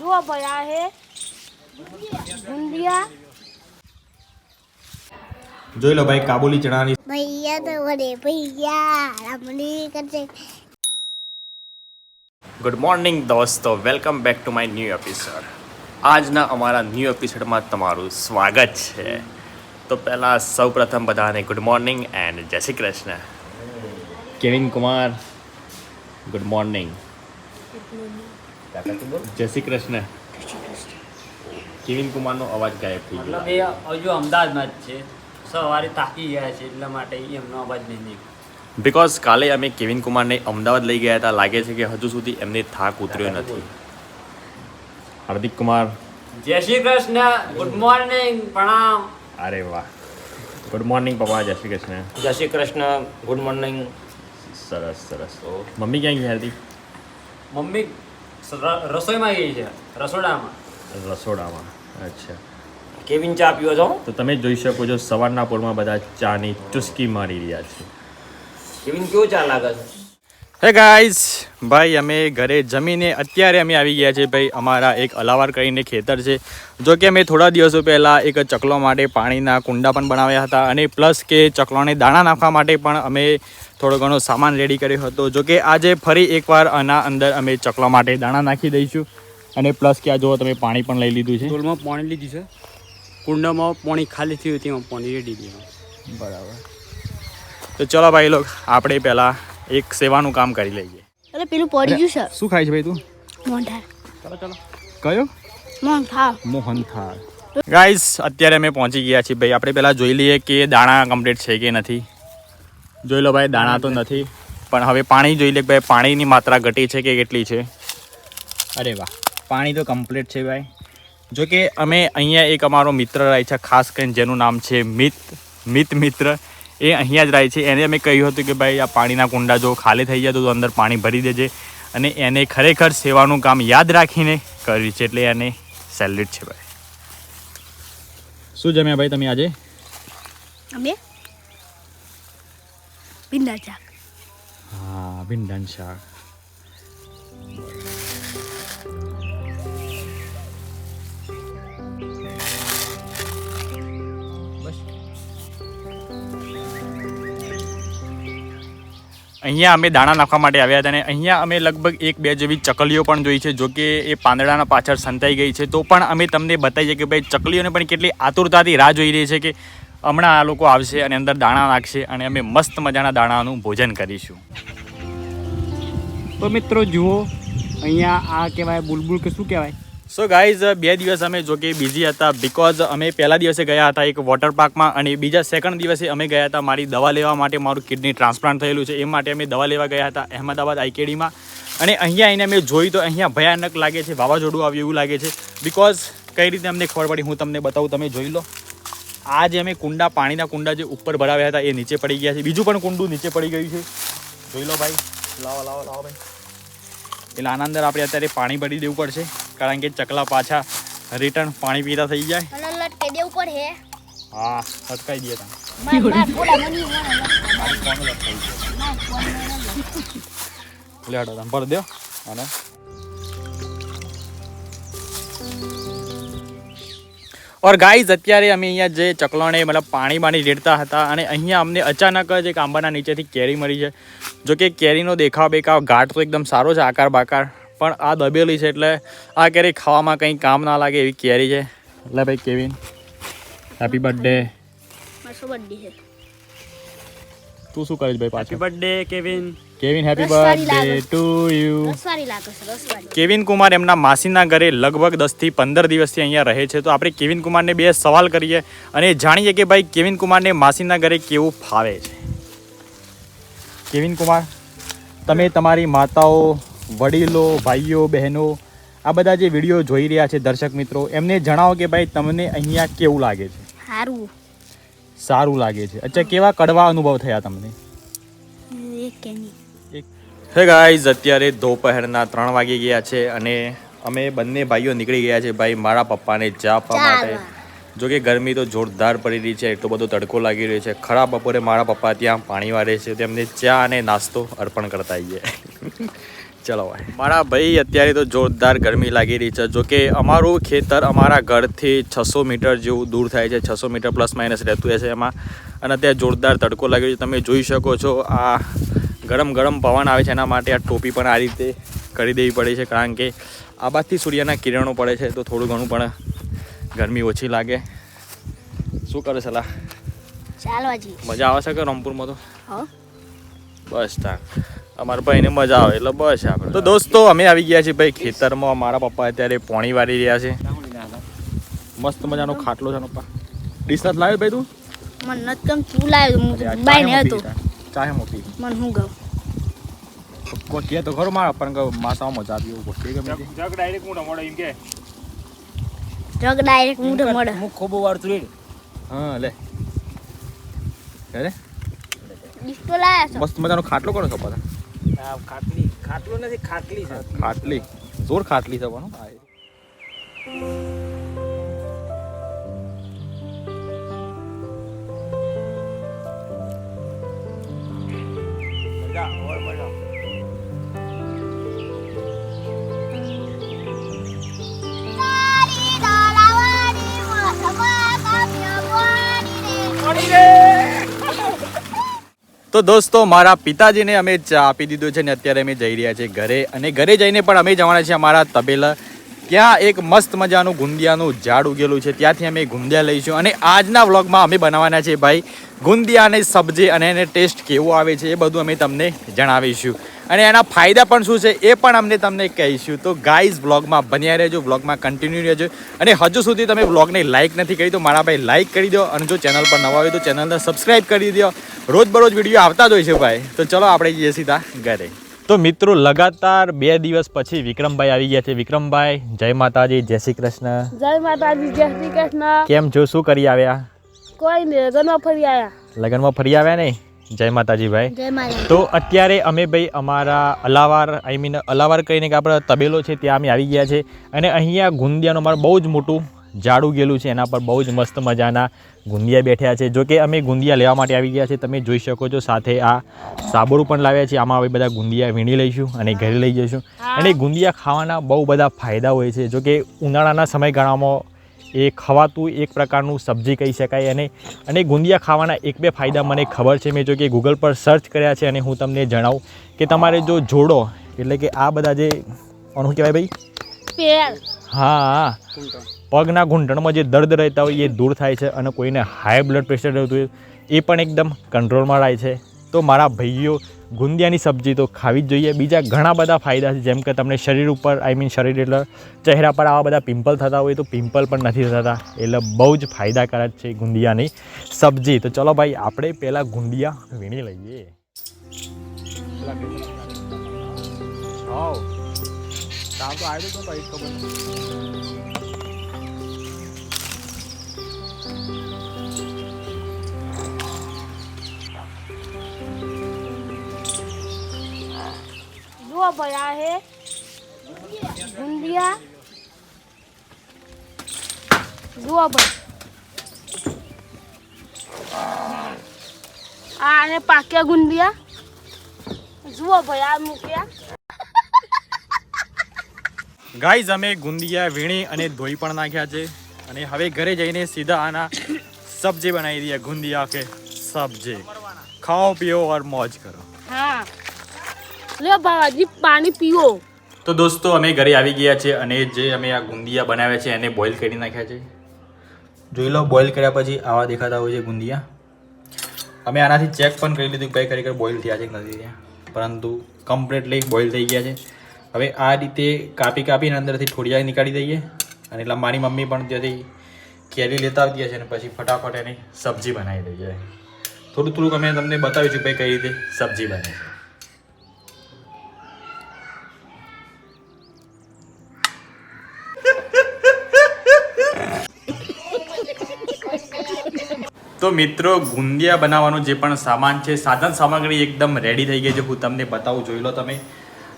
જુઓ ભાઈ આ હે ગુંદિયા જોઈ લો ભાઈ કાબુલી ચણાની ભૈયા તો વડે ભૈયા રામણી કરશે ગુડ મોર્નિંગ દોસ્તો. Welcome back to my new episode આજના અમારા ન્યૂ એપિસોડમાં તમારું સ્વાગત છે. તો પહેલાં સૌપ્રથમ બધાને good morning and Jai Shri Krishna. Kevin Kumar good morning Jai Shri Krishna Kevin કુમારનો અવાજ ગાયબ થઈ ગયો. મતલબ એ હજુ અમદાવાદમાં જ છે. સવારે થાકી ગયા છે એટલા માટે એમનો અવાજ નહીં નીકળ્યો બિકોઝ કાલે અમે કેવિન કુમારને અમદાવાદ લઈ ગયા હતા. લાગે છે કે હજુ સુધી એમને થાક ઉતર્યો નથી. હાર્દિક કુમાર. જય શ્રી કૃષ્ણ. ગુડ મોર્નિંગ પ્રણામ. અરે વાહ. ગુડ મોર્નિંગ પપ્પા. જય શ્રી કૃષ્ણ. જય શ્રી કૃષ્ણ. ગુડ મોર્નિંગ સરસ સરસ. મમ્મી ક્યાં ગઈ હતી મમ્મી રસોઈમાં ગઈ છે રસોડામાં. રસોડામાં અચ્છા. કેવિન ચા પીવો છો? તો તમે જોઈ શકો છો સવારના પોરમાં બધા ચાની ચુસ્કી મારી રહ્યા છે. કેવિન કેવો ચા લાગે છે? હે ગાઈઝ ભાઈ અમે ઘરે જમીને અત્યારે અમે આવી ગયા છે ભાઈ અમારા એક અલાવાર કરીને ખેતર છે. જો કે અમે થોડા દિવસો પહેલાં એક ચકલો માટે પાણીના કુંડા પણ બનાવ્યા હતા અને પ્લસ કે ચકલોને દાણા નાખવા માટે પણ અમે થોડો ઘણો સામાન રેડી કર્યો હતો. જો કે આજે ફરી એકવાર આના અંદર અમે ચકલા માટે દાણા નાખી દઈશું. અને પ્લસ કે આ જુઓ તમે પાણી પણ લઈ લીધું છે. ડોલમાં પાણી લીધું છે. કુંડામાં પાણી ખાલી થયું તેમાં પાણી રેડી દીધું બરાબર. તો ચલો ભાઈ લોક આપણે પહેલાં એક સેવાનું કામ કરી લઈએ. અરે પેલું પડી ગયું છે. શું ખાય છે ભાઈ તું? મોંઠા ચલો ચલો. કયો? મોંઠા મોહનથાળ. ગાઈસ અત્યારે અમે પહોંચી ગયા છીએ. ભાઈ આપણે પહેલાં જોઈ લઈએ કે દાણા કમ્પ્લીટ છે કે નથી. જોઈ લો ભાઈ દાણા તો નથી પણ હવે પાણી જોઈ લે કે ભાઈ પાણીની માત્રા ઘટી છે કે કેટલી છે? અરે વાહ પાણી તો કમ્પ્લીટ છે ભાઈ. જો કે અમે અહીંયા એક અમારો મિત્ર રહે છે ખાસ કરીને જેનું નામ છે મિત મિત મિત્ર. એ અહીંયા જ રહે છે. એને અમે કહ્યું હતું કે ભાઈ આ પાણીના કુંડા જો ખાલી થઈ જાય તો અંદર પાણી ભરી દેજે. અને એને ખરેખર સેવાનું કામ યાદ રાખીને કર્યું છે એટલે એને સેલ્યુટ છે ભાઈ. શું જમ્યા ભાઈ તમે આજે? અમે? ભીંડા ચાક હા ભીંડાનું શાક અહીંયા અમે દાણા નાખવા માટે આવ્યા હતા અને અહીંયા અમે લગભગ એક બે જેવી ચકલીઓ પણ જોઈ છે જો કે એ પાંદડાના પાછળ સંતાઈ ગઈ છે. તો પણ અમે તમને બતાવીએ કે ભાઈ ચકલીઓને પણ કેટલી આતુરતાથી રાહ જોઈ રહી છે કે હમણાં આ લોકો આવશે અને અંદર દાણા નાખશે અને અમે મસ્ત મજાના દાણાનું ભોજન કરીશું. તો મિત્રો જુઓ અહીંયા આ કહેવાય બુલબુલ કે શું કહેવાય? સો ગાઈઝ બે દિવસ અમે જો કે બિઝી હતા બિકોઝ અમે પહેલા દિવસે ગયા હતા એક વોટર પાર્કમાં અને બીજા સેકન્ડ દિવસે અમે ગયા હતા મારી દવા લેવા માટે મારું કિડની ટ્રાન્સપ્લાન્ટ થયેલું છે. એ માટે અમે દવા લેવા ગયા હતા અહેમદાબાદ આઈકેડીમાં અને અહીંયા આવીને અમે જોઈ તો અહીંયા ભયાનક લાગે છે વાવાઝોડું આવ્યું એવું લાગે છે. બીકોઝ કઈ રીતે અમને ખબર પડી હું તમને બતાવું તમે જોઈ લો. આ જે અમે કુંડા પાણીના કુંડા જે ઉપર ભરાવ્યા હતા એ નીચે પડી ગયા છે. બીજું પણ કુંડું નીચે પડી ગયું છે. જોઈ લો ભાઈ. લાવો લાવો લાવો ભાઈ. એટલે આના અંદર આપણે અત્યારે પાણી ભરી દેવું પડશે કારણ કે ચકલા પાછા રિટર્ન પાણી પીતા થઈ જાય. દેવું પડે હા અટકાઈ દઈએ તમે. માર માર પોડા મની લે હટો તમે ભરી દો. અને ઓર ગાઈઝ અત્યારે અમે અહીંયા જે ચકલણે મતલબ પાણી બાણી રેડતા હતા અને અહીંયા અમને અચાનક જ એક આંબાના નીચેથી કેરી મળી છે. જો કે કેરીનો દેખાવ બેખાવ ઘાટ તો એકદમ સારો છે આકાર બાકાર પણ આ દબેલી છે એટલે આ કેરી ખાવામાં કંઈ કામ ના લાગે એવી કેરી છે. એટલે ભાઈ કેવિન હેપી બર્થડે મારો બર્થડે છે. તું શું કરીશ ભાઈ હેપી પાછું birthday Kevin. Kevin happy birthday to you Kevin Kumar એમના માસીના ઘરે લગભગ દસથી પંદર દિવસથી અહીંયા રહે છે. તો આપણે કેવિન કુમારને બે સવાલ કરીએ અને જાણીએ કે ભાઈ કેવિન કુમારને માસીના ઘરે કેવું ફાવે છે? કેવિન કુમાર તમે તમારી માતાઓ વડીલો ભાઈઓ બહેનો આ બધા જે વીડિયો જોઈ રહ્યા છે દર્શક મિત્રો એમને જણાવો કે ભાઈ તમને અહીંયા કેવું લાગે છે? સારું સારું લાગે છે. અચ્છા કેવા કડવા અનુભવ થયા તમને? હે ગાઈઝ અત્યારે દોપહેરના ત્રણ વાગી ગયા છે અને અમે બંને ભાઈઓ નીકળી ગયા છે. ભાઈ મારા પપ્પાને ચા આપવા માટે. જો કે ગરમી તો જોરદાર પડી રહી છે એટલો બધો તડકો લાગી રહ્યો છે. ખરા બપોરે મારા પપ્પા ત્યાં પાણી વાળે છે તેમને ચા અને નાસ્તો અર્પણ કરતા આવીએ. ચલો ભાઈ. મારા ભાઈ અત્યારે તો જોરદાર ગરમી લાગી રહી છે. જો કે અમારું ખેતર અમારા ઘરથી છસો મીટર જેવું દૂર થાય છે છસો મીટર પ્લસ માઇનસ રહેતું હશે એમાં. અને અત્યારે જોરદાર તડકો લાગ્યો છે. તમે જોઈ શકો છો આ ગરમ ગરમ પવન આવે છે એના માટે આ ટોપી પણ આ રીતે કરી દેવી પડે છે કારણ કે આ બાજથી સૂર્યના કિરણો પડે છે તો થોડું ઘણું પણ ગરમી ઓછી લાગે. શું કરે સલાહ? મજા આવે છે કે રામપુરમાં તો? હો. બસ તા અમારા ભાઈને મજા આવે એટલે બસ આપણે. તો દોસ્તો અમે આવી ગયા છીએ ભાઈ ખેતરમાં. મારા પપ્પા અત્યારે પોણી વાળી રહ્યા છે. મસ્ત મજાનો ખાટલો છે પપ્પા. ડીશ લાવ્યો ભાઈ તું? મને નથી ગમ તું લાવ્યો. બાય ને હતો. ચાહે મોટી. મને હું ગમ કોઈ કહે તો ખરું મારા પણ માસામાં મજા આવી એવું કોઈ ગમે કે જગ ડાયરેક્ટ મૂઢે મળે હું ખૂબ વાળતું રે હા લે. અરે ડિસ્કો લાયા છો? મસ્ત મજાનો ખાટલો કોનો છો પતા આ ખાટલી. ખાટલો નથી ખાટલી છે. ખાટલી. જોર ખાટલી છે પણ. તો દોસ્તો, મારા પિતાજીને અમે ચા આપી દીધું છે ને અત્યારે અમે જઈ રહ્યા છીએ ઘરે. અને ઘરે જઈને પણ અમે જવાના છીએ અમારા તબેલા. ત્યાં એક મસ્ત મજાનું ગુંદિયાનું ઝાડ ઉગેલું છે. ત્યાંથી અમે ગુંદિયા લઈશું. અને આજના વ્લોગમાં અમે બનાવવાના છે ભાઈ ગુંદિયાની સબ્જી અને એને ટેસ્ટ કેવો આવે છે એ બધું અમે તમને જણાવીશું. અને એના ફાયદા પણ શું છે એ પણ અમને તમને કહીશું. તો ગાઈઝ બ્લોગમાં બન્યા રહેજો વ્લોગમાં કન્ટિન્યુ રહેજો. અને હજુ સુધી તમે વ્લોગને લાઇક નથી કરી તો મારા ભાઈ લાઇક કરી દો. અને જો ચેનલ પર નવા હોય તો ચેનલને સબસ્ક્રાઈબ કરી દો. રોજબરોજ વીડિયો આવતા જ હોય છે ભાઈ. તો ચલો આપણે જઈએ સીધા ઘરે. તો મિત્રો લગાતાર બે દિવસ પછી વિક્રમભાઈ આવી ગયા છે. વિક્રમભાઈ જય માતાજી જય શ્રી કૃષ્ણ. જય માતાજી જય શ્રી કૃષ્ણ. કેમ છો? શું કરી આવ્યા? કોઈ નહીં લગ્નમાં ફરી આવ્યા. લગ્નમાં ફરી આવ્યા ને જય માતાજી. ભાઈ તો અત્યારે અમે ભાઈ અમારા અલાવાર આઈ મીન અલાવાર કહીને કે આપણો તબેલો છે ત્યાં અમે આવી ગયા છે. અને અહીંયા ગુંદિયાનું અમારું બહુ જ મોટું ઝાડું ગયેલું છે. એના પર બહુ જ મસ્ત મજાના ગુંદિયા બેઠ્યા છે. જો કે અમે ગુંદિયા લેવા માટે આવી ગયા છે. તમે જોઈ શકો છો સાથે આ સાબરું પણ લાવ્યા છે. આમાં હવે બધા ગુંદિયા વીણી લઈશું અને ઘરે લઈ જઈશું. અને ગુંદિયા ખાવાના બહુ બધા ફાયદા હોય છે. જો કે ઉનાળાના સમયગાળામાં એ ખવાતું એક પ્રકારનું સબ્જી કહી શકાય અને અને ગુંદિયા ખાવાના એક બે ફાયદા મને ખબર છે. મેં જો કે ગૂગલ પર સર્ચ કર્યા છે અને હું તમને જણાવું કે તમારે જો જોડો એટલે કે આ બધા જે શું કહેવાય ભાઈ? હા. હા પગના ઘૂંટણમાં જે દર્દ રહેતા હોય એ દૂર થાય છે અને કોઈને હાઈ બ્લડ પ્રેશર રહેતું હોય એ પણ એકદમ કંટ્રોલમાં રહે છે. તો મારા ભાઈઓ ગુંદિયાની સબ્જી તો ખાવી જ જોઈએ. બીજા ઘણા બધા ફાયદા છે, જેમ કે તમને શરીર ઉપર આઈ મીન શરીર એટલે ચહેરા પર આવા બધા પિમ્પલ થતા હોય તો પિમ્પલ પણ નથી થતા. એટલે બહુ જ ફાયદાકારક છે ગુંદિયાની સબ્જી. તો ચલો ભાઈ, આપણે પહેલાં ગુંદિયા વીણી લઈએ. તો આવ્યું આ હે ગુંદિયા જુઓ ભાઈ આ અને પાક્યા ગુંદિયા જુઓ ભાઈ આ મૂક્યા ગાઈઝ અમે ગુંદિયા વીણી અને ધોઈ પણ નાખ્યા છે. અને હવે ઘરે જઈને સીધા આના સબ્જી બનાવી દઈએ ગુંદિયા કે સબ્જી. ખાઓ પીઓ ઓર મોજ કરો. હા. લે બાવાજી પાણી પીવો તો દોસ્તો, અમે ઘરે આવી ગયા છે અને જે અમે આ ગુંદિયા બનાવ્યા છે, એને બોઇલ કરી નાખ્યા છે. જોઈ લો બોઇલ કર્યા પછી આવા દેખાતા હોય છે ગુંદિયા. અમે આનાથી ચેક પણ કરી લીધું કે ખરેખર બોઇલ થયા છે કે નથી થયા. પરંતુ કમ્પ્લીટલી બોઇલ થઈ ગયા છે. હવે આ રીતે કાપી કાપીને અંદરથી થોડિયા નીકાળી દઈએ. અને એટલે મારી મમ્મી પણ ત્યાંથી કેરી લેતા આવતી હશે અને પછી ફટાફટ એની સબ્જી બનાવી દઈએ. થોડું થોડુંક અમે તમને બતાવીશું ભાઈ કઈ રીતે સબ્જી બને. છે તો મિત્રો, ગુંદિયા બનાવવાનું જે પણ સામાન છે, સાધન સામગ્રી એકદમ રેડી થઈ ગઈ છે. હું તમને બતાવું, જોઈ લો તમે.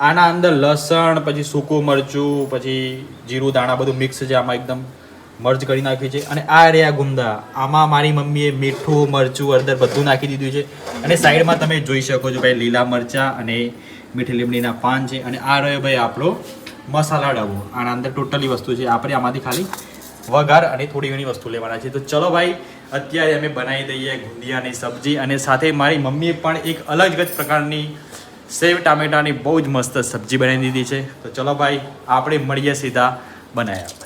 આના અંદર લસણ, પછી સૂકું મરચું, પછી જીરું, દાણા બધું મિક્સ છે, આમાં એકદમ મર્જ કરી નાખ્યું છે. અને આ રહ્યા ગુંદા. આમાં મારી મમ્મીએ મીઠું, મરચું, હળદર બધું નાખી દીધું છે. અને સાઈડમાં તમે જોઈ શકો છો ભાઈ, લીલા મરચાં અને મીઠી લીમડીના પાન છે. અને આ રહ્યો ભાઈ આપણો મસાલા ડબો આના અંદર ટોટલી વસ્તુ છે. આપણે આમાંથી ખાલી વઘાર અને થોડી ઘણી વસ્તુ લેવાના છે. તો ચલો ભાઈ અત્યારે અમે બનાવી દઈએ ગુંદિયાની સબ્જી અને સાથે મારી મમ્મીએ પણ એક અલગ જ પ્રકારની સેવ ટામેટાની બહુ જ મસ્ત સબ્જી બનાવી દીધી છે. તો ચલો ભાઈ, આપણે મળીએ સીધા બનાવ્યા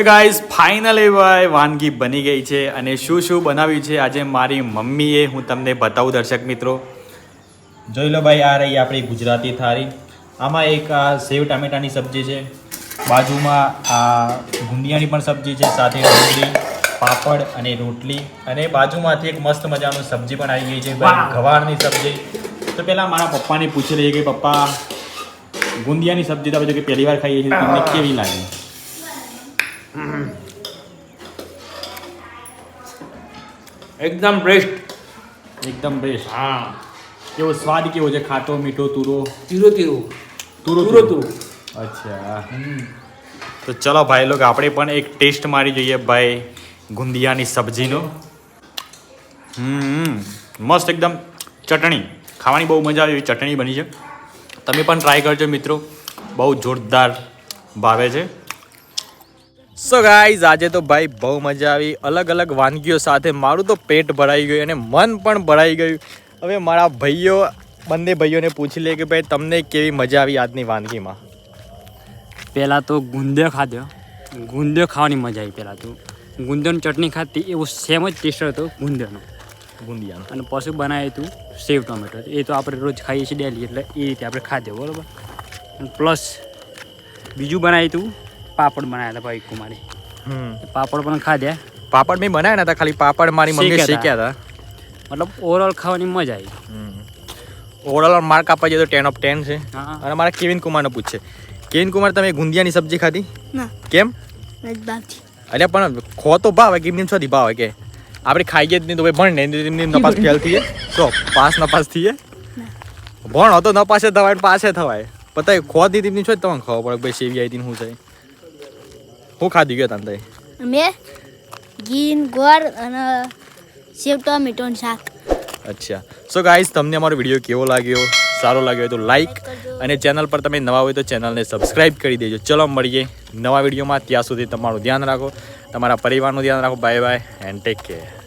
ગાઈઝ ફાઇનલી ભાઈ વાનગી બની ગઈ છે અને શું શું બનાવ્યું છે? આજે મારી મમ્મીએ હું તમને બતાવું દર્શક મિત્રો. જોઈ લો ભાઈ આ રહી આપણી ગુજરાતી થાળી. આમાં એક આ સેવ ટામેટાની સબ્જી છે. બાજુમાં આ ગુંડિયાની પણ સબ્જી છે સાથે રોટલી પાપડ અને રોટલી. અને બાજુમાંથી એક મસ્ત મજાનું સબ્જી પણ આવી ગઈ છે ભાઈ ગવારની સબ્જી. તો પહેલાં મારા પપ્પાને પૂછી લઈએ કે પપ્પા ગુંદિયાની સબ્જી તો આપણે જો કે પહેલી વાર ખાઈએ છીએ તમને કેવી લાગી? એકદમ બેસ્ટ એકદમ બેસ્ટ હા. કેવો સ્વાદ કેવો છે? ખાટો મીઠો તુરો? તીરો તીરો. તુરો તુરો તુરો. અચ્છા. તો ચલો ભાઈ લોકો આપણે પણ એક ટેસ્ટ મારી જોઈએ ભાઈ ગુંદિયાની સબ્જીનો. હમ. મસ્ત એકદમ ચટણી. ખાવાની બહુ મજા આવે એવી ચટણી બની છે. તમે પણ ટ્રાય કરજો મિત્રો. બહુ જોરદાર ભાવે છે. સો ગાઈઝ આજે તો ભાઈ બહુ મજા આવી. અલગ અલગ વાનગીઓ સાથે મારું તો પેટ ભરાઈ ગયું અને મન પણ ભરાઈ ગયું. હવે મારા ભાઈઓ બંને ભાઈઓને પૂછી લે કે ભાઈ તમને કેવી મજા આવી આજની વાનગીમાં? પહેલાં તો ગુંદો ખાધો. ગુંદો ખાવાની મજા આવી પહેલાં તો. ગુંદોની ચટણી ખાધી એવો સેમ જ ટેસ્ટ હતો ગુંદોનો ગુંદિયાનો. અને પછી બનાવ્યું હતું સેવ ટોમેટો. એ તો આપણે રોજ ખાઈએ છીએ ડેલી એટલે એ રીતે આપણે ખાધો બરાબર? પ્લસ બીજું બનાવ્યું હતું પાપડ બનાવ્યા હતા ભાઈ કુમારી. પાપડ પણ ખાધ્યા. પાપડ મેં બનાવ્યા નતા ખાલી પાપડ મારી મમ્મી શીખ્યા શેક્યા હતા. મતલબ ઓવરઓલ ખાવાની મજા આવી. ઓવરઓલ માર્ક આપવા જઈએ તો ટેન ઓફ ટેન છે. અને મારા કેવિન કુમારનો પૂછશે કેવિન કુમાર તમે ગુંદિયાની સબ્જી ખાધી? કેમ? અરે પણ ખો તો ભાવે કેમ છોથી ભાવે કે? આપણે ખાઈએ જ નહીં તો ભાઈ ભણ નહીં એમની નપાસ ફેલ થઈએ. તો પાસ નપાસ થઈએ? ભણ હતો નપાસે થવાય પાસે થવાય. પતાય ખો દીધી એમની છો તમને ખબર પડે ભાઈ સેવી આવી હતી શું છે. હું ખાધી ગયો તને મેં ગીન ગોળ અને સેવ ટોમેટોનું શાક. અચ્છા. સો ગાઈઝ તમને અમારો વીડિયો કેવો લાગ્યો? સારો લાગ્યો હોય તો લાઈક અને ચેનલ પર તમે નવા હોય તો ચેનલને સબસ્ક્રાઈબ કરી દેજો. ચલો મળીએ નવા વિડીયોમાં ત્યાં સુધી તમારું ધ્યાન રાખો. તમારા પરિવારનું ધ્યાન રાખો. Bye bye and take care